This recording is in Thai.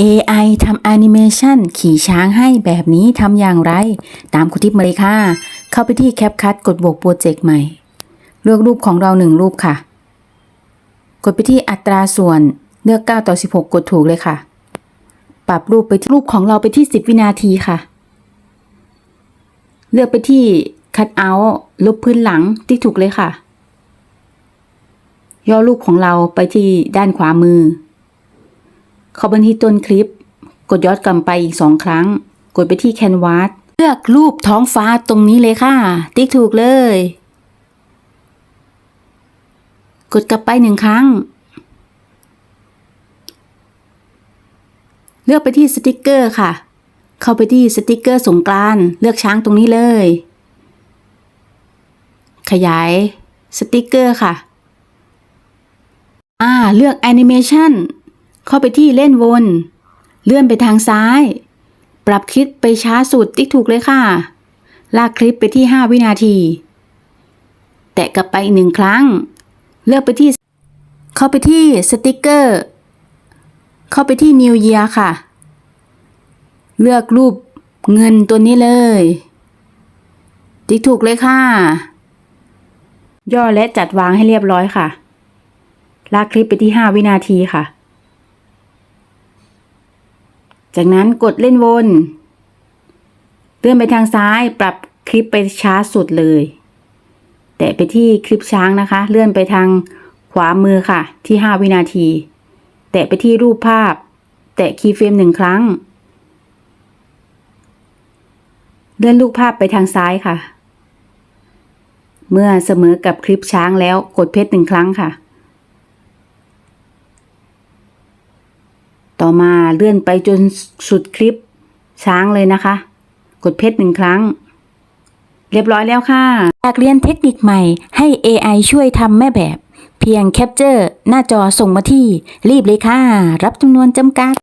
AI ทำแอนิเมชันขี่ช้างให้แบบนี้ทำอย่างไร ตามคุณทิพย์มาเลยค่ะ เข้าไปที่แคปคั t กดบวกโปรเจกต์ใหม่ เลือกรูปของเราหนึ่งรูปค่ะ กดไปที่อัตราส่วนเลือก 9 ต่อ 16 กดถูกเลยค่ะ ปรับรูปไปที่รูปของเราไปที่ 10 วินาทีค่ะ เลือกไปที่ Cut Out ลบพื้นหลังติ๊กถูกเลยค่ะ ย่อรูปของเราไปที่ด้านขวามือ เข้าไปที่ต้นคลิป กดย้อนกลับไปอีกสองครั้ง กดไปที่ Canvas เลือกรูปท้องฟ้าตรงนี้เลยค่ะ ติ๊กถูกเลย กดกลับไปหนึ่งครั้ง เลือกไปที่สติกเกอร์ค่ะ เข้าไปที่สติกเกอร์สงกรานต์เลือกช้างตรงนี้เลย ขยายสติกเกอร์ค่ะ อ่า เลือกแอนิเมชัน เข้าไปที่เล่นวน เลื่อนไปทางซ้าย ปรับคลิปไปช้าสุดติ๊กถูกเลยค่ะ ลากคลิปไปที่ 5 วินาที แตะกลับไปอีกหนึ่งครั้ง เลือกไปที่ เข้าไปที่สติกเกอร์ เข้าไปที่ New Year ค่ะ เลือกรูปเงินตัวนี้เลย ติ๊กถูกเลยค่ะ ย่อและจัดวางให้เรียบร้อยค่ะ ลากคลิปไปที่ 5 วินาทีค่ะ จากนั้นกดเล่นวนเลื่อนไปทางซ้ายปรับคลิปไปช้าสุดเลย แตะไปที่คลิปช้างนะคะ เลื่อนไปทางขวามือค่ะ ที่ 5 วินาที แตะไปที่รูปภาพ แตะคีย์เฟรมหนึ่งครั้ง เลื่อนลูกภาพไปทางซ้ายค่ะ เมื่อเสมอกับคลิปช้างแล้วกดเพชรหนึ่งครั้งค่ะ ต่อ มาเลื่อนไปจนสุดคลิปช้างเลยนะคะ กดเพชรหนึ่งครั้ง เรียบร้อยแล้วค่ะอยากเรียนเทคนิคใหม่ให้ AI ช่วยทำแม่แบบ เพียงแคปเจอร์หน้าจอส่งมาที่รีบเลยค่ะ รับจำนวนจำกัด